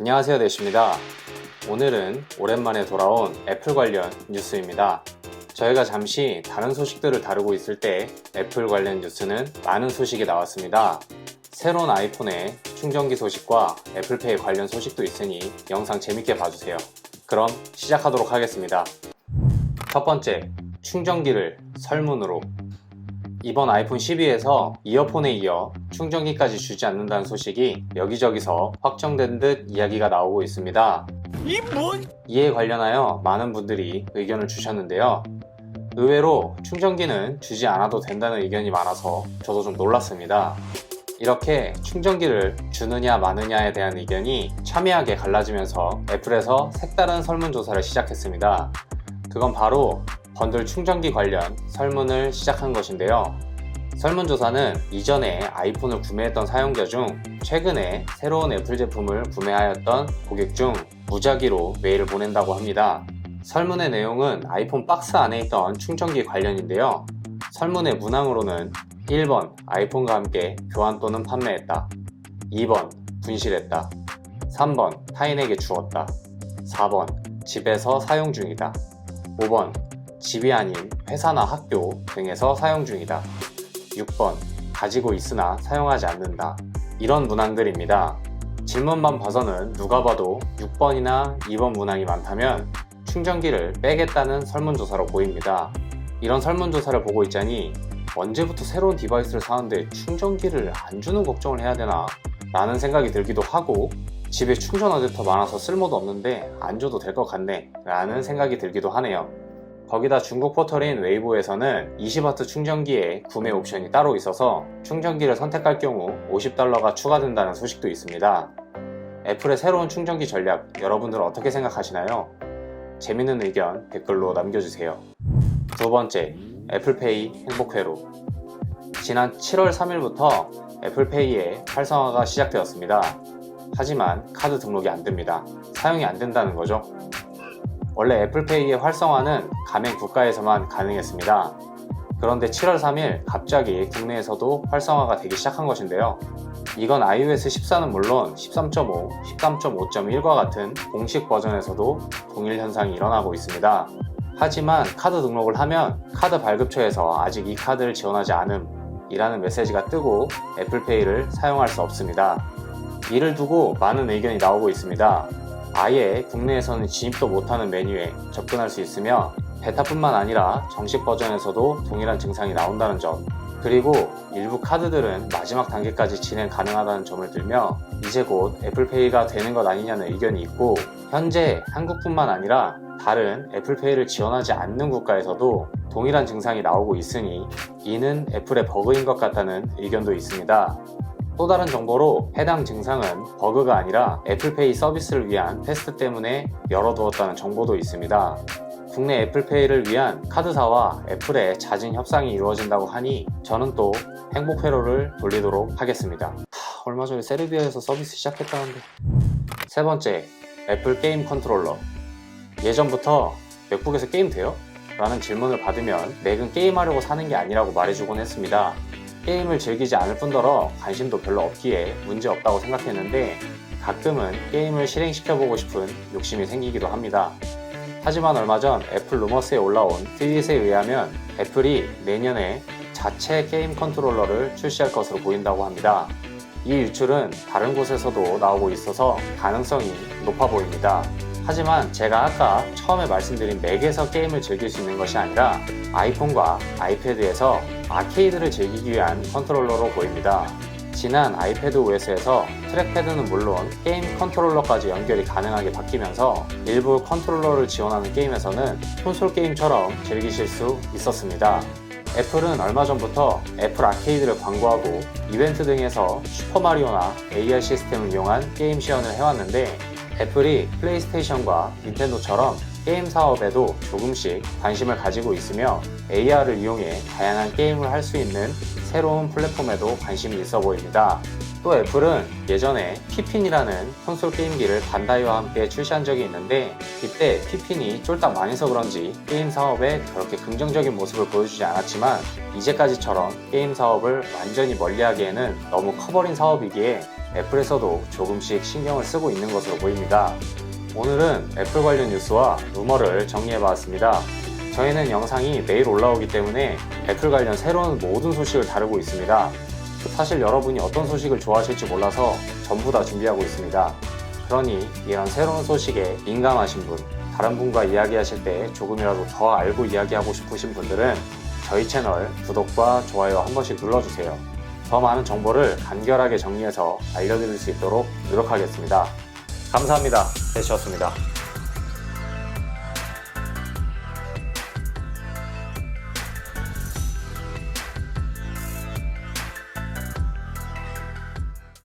안녕하세요 대시입니다. 오늘은 오랜만에 돌아온 애플 관련 뉴스입니다. 저희가 잠시 다른 소식들을 다루고 있을 때 애플 관련 뉴스는 많은 소식이 나왔습니다. 새로운 아이폰의 충전기 소식과 애플페이 관련 소식도 있으니 영상 재밌게 봐주세요. 그럼 시작하도록 하겠습니다. 첫 번째, 충전기를 설문으로 이번 아이폰 12에서 이어폰에 이어 충전기까지 주지 않는다는 소식이 여기저기서 확정된 듯 이야기가 나오고 있습니다. 이? 이에 관련하여 많은 분들이 의견을 주셨는데요. 의외로 충전기는 주지 않아도 된다는 의견이 많아서 저도 좀 놀랐습니다. 이렇게 충전기를 주느냐 마느냐에 대한 의견이 첨예하게 갈라지면서 애플에서 색다른 설문조사를 시작했습니다. 그건 바로 번들 충전기 관련 설문을 시작한 것인데요. 설문조사는 이전에 아이폰을 구매했던 사용자 중 최근에 새로운 애플 제품을 구매하였던 고객 중 무작위로 메일을 보낸다고 합니다. 설문의 내용은 아이폰 박스 안에 있던 충전기 관련인데요. 설문의 문항으로는 1번 아이폰과 함께 교환 또는 판매했다. 2번 분실했다. 3번 타인에게 주었다. 4번 집에서 사용 중이다. 5번 집이 아닌 회사나 학교 등에서 사용 중이다. 6번 가지고 있으나 사용하지 않는다. 이런 문항들입니다. 질문만 봐서는 누가 봐도 6번이나 2번 문항이 많다면 충전기를 빼겠다는 설문조사로 보입니다. 이런 설문조사를 보고 있자니 언제부터 새로운 디바이스를 사는데 충전기를 안 주는 걱정을 해야 되나 라는 생각이 들기도 하고 집에 충전 어댑터 많아서 쓸모도 없는데 안 줘도 될 것 같네 라는 생각이 들기도 하네요. 거기다 중국 포털인 웨이보에서는 20W 충전기에 구매 옵션이 따로 있어서 충전기를 선택할 경우 50달러가 추가된다는 소식도 있습니다. 애플의 새로운 충전기 전략 여러분들은 어떻게 생각하시나요? 재밌는 의견 댓글로 남겨주세요. 두 번째, 애플페이 행복회로. 지난 7월 3일부터 애플페이의 활성화가 시작되었습니다. 하지만 카드 등록이 안 됩니다. 사용이 안 된다는 거죠. 원래 애플페이의 활성화는 가맹 국가에서만 가능했습니다. 그런데 7월 3일 갑자기 국내에서도 활성화가 되기 시작한 것인데요. 이건 iOS 14는 물론 13.5, 13.5.1과 같은 공식 버전에서도 동일 현상이 일어나고 있습니다. 하지만 카드 등록을 하면 카드 발급처에서 아직 이 카드를 지원하지 않음 이라는 메시지가 뜨고 애플페이를 사용할 수 없습니다. 이를 두고 많은 의견이 나오고 있습니다. 아예 국내에서는 진입도 못하는 메뉴에 접근할 수 있으며 베타뿐만 아니라 정식 버전에서도 동일한 증상이 나온다는 점 그리고 일부 카드들은 마지막 단계까지 진행 가능하다는 점을 들며 이제 곧 애플페이가 되는 것 아니냐는 의견이 있고 현재 한국뿐만 아니라 다른 애플페이를 지원하지 않는 국가에서도 동일한 증상이 나오고 있으니 이는 애플의 버그인 것 같다는 의견도 있습니다. 또 다른 정보로 해당 증상은 버그가 아니라 애플페이 서비스를 위한 테스트 때문에 열어두었다는 정보도 있습니다. 국내 애플페이를 위한 카드사와 애플의 잦은 협상이 이루어진다고 하니 저는 또 행복 회로를 돌리도록 하겠습니다. 하, 얼마 전에 세르비아에서 서비스 시작했다는데. 세 번째, 애플 게임 컨트롤러. 예전부터 맥북에서 게임 돼요? 라는 질문을 받으면 맥은 게임하려고 사는 게 아니라고 말해주곤 했습니다. 게임을 즐기지 않을 뿐더러 관심도 별로 없기에 문제 없다고 생각했는데 가끔은 게임을 실행시켜보고 싶은 욕심이 생기기도 합니다. 하지만 얼마 전 애플 루머스에 올라온 트윗에 의하면 애플이 내년에 자체 게임 컨트롤러를 출시할 것으로 보인다고 합니다. 이 유출은 다른 곳에서도 나오고 있어서 가능성이 높아 보입니다. 하지만 제가 아까 처음에 말씀드린 맥에서 게임을 즐길 수 있는 것이 아니라 아이폰과 아이패드에서 아케이드를 즐기기 위한 컨트롤러로 보입니다. 지난 아이패드 OS에서 트랙패드는 물론 게임 컨트롤러까지 연결이 가능하게 바뀌면서 일부 컨트롤러를 지원하는 게임에서는 콘솔 게임처럼 즐기실 수 있었습니다. 애플은 얼마 전부터 애플 아케이드를 광고하고 이벤트 등에서 슈퍼마리오나 AR 시스템을 이용한 게임 시연을 해왔는데 애플이 플레이스테이션과 닌텐도처럼 게임 사업에도 조금씩 관심을 가지고 있으며 AR을 이용해 다양한 게임을 할 수 있는 새로운 플랫폼에도 관심이 있어 보입니다. 또 애플은 예전에 피핀이라는 콘솔 게임기를 반다이와 함께 출시한 적이 있는데 이때 피핀이 쫄딱 망해서 그런지 게임 사업에 그렇게 긍정적인 모습을 보여주지 않았지만 이제까지처럼 게임 사업을 완전히 멀리하기에는 너무 커버린 사업이기에 애플에서도 조금씩 신경을 쓰고 있는 것으로 보입니다. 오늘은 애플 관련 뉴스와 루머를 정리해봤습니다. 저희는 영상이 매일 올라오기 때문에 애플 관련 새로운 모든 소식을 다루고 있습니다. 사실 여러분이 어떤 소식을 좋아하실지 몰라서 전부 다 준비하고 있습니다. 그러니 이런 새로운 소식에 민감하신 분, 다른 분과 이야기하실 때 조금이라도 더 알고 이야기하고 싶으신 분들은 저희 채널 구독과 좋아요 한 번씩 눌러주세요. 더 많은 정보를 간결하게 정리해서 알려드릴 수 있도록 노력하겠습니다. 감사합니다. 대시였습니다.